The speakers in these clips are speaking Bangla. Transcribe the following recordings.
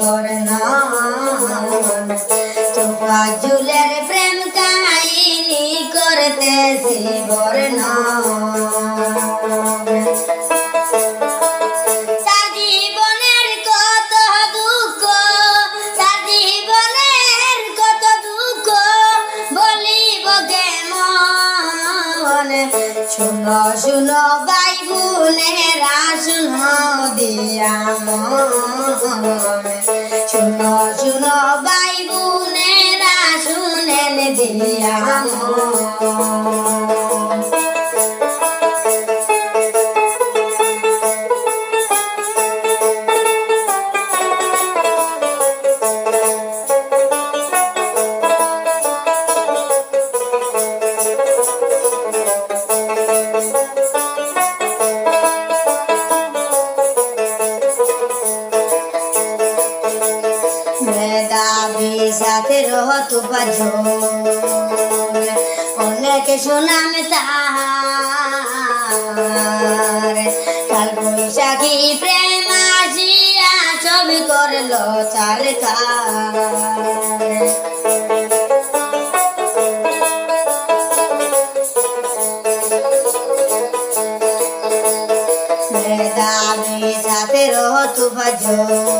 বর্ণন চোপা জুলের প্রেম কাহিনী করতেছি বর্ণন শুনো শুনো ভাই বোনেরা শুনো দিয়া শুনো শুনো ভাই বোনেরা শুনেন দিয়া সাথে রহত বাজন অনেক সুনাম তাহার। কাল বৈশাখী প্রেম আসিয়া ছবি করল চার মেধাবী সাথে রহত বাজন অনেক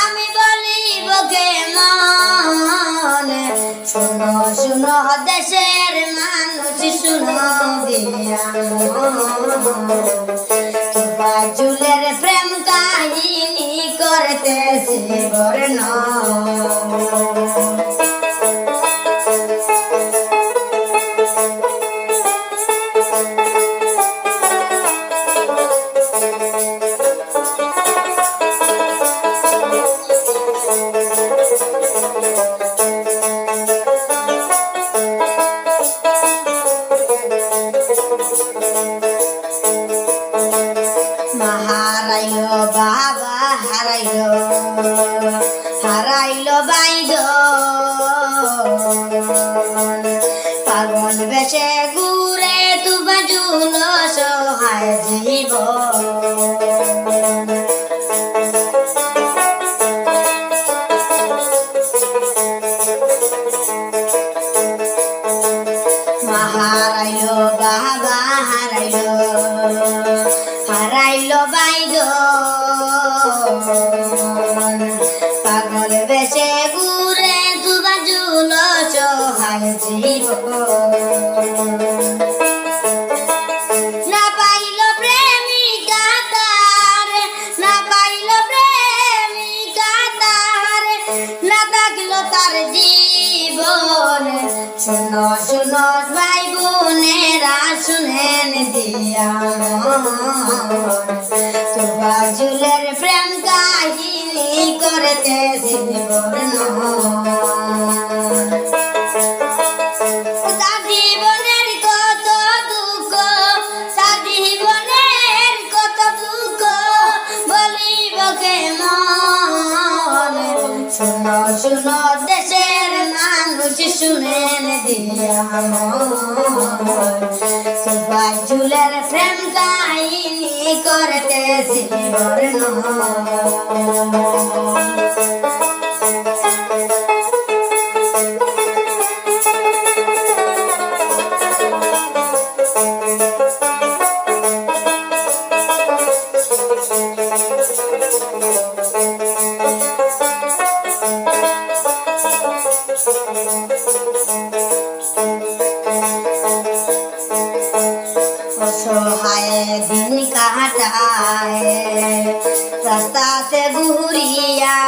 আমি বলিব কেমন? শুনো শুনো দেশের মানুষ শুনো দিয়া তোবা শুনো শুনো ভাই বোনেরা শুনেন দিয়া তোবা জুলের প্রেম কাহিনী করতে তার বলিব কেমন শুনো শুনো দেশের মানুষ শুনেন দিয়া সবাই চুলের প্রেম কাহিনী করতে অসহায় দিন কাটায়। রাস্তাতে ঘুরিয়া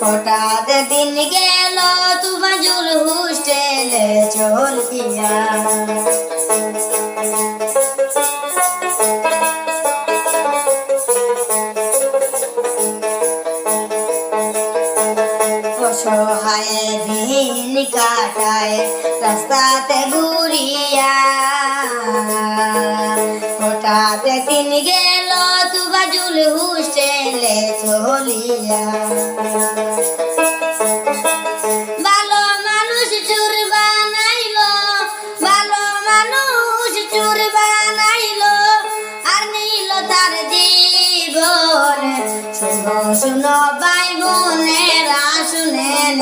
হঠাৎ দিন গেল তুফাজুল হোস্টেলে চল গিয়া অসহায় দিন কাটায় রাস্তাতে ঘুরিয়া। হঠাৎ দিন গেল তুবাজুল হুসেলে চলিয়া শুনো ভাই বোনেরা শুনেন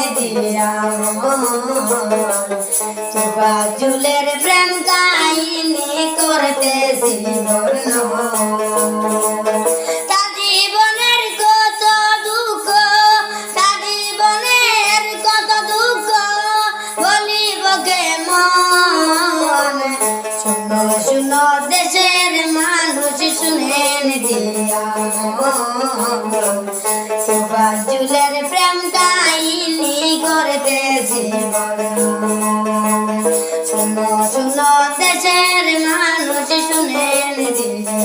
তুবা জুলের প্রেম কাহিনী শুনো শুনো দেশের মানুষ শুনেন দিয়া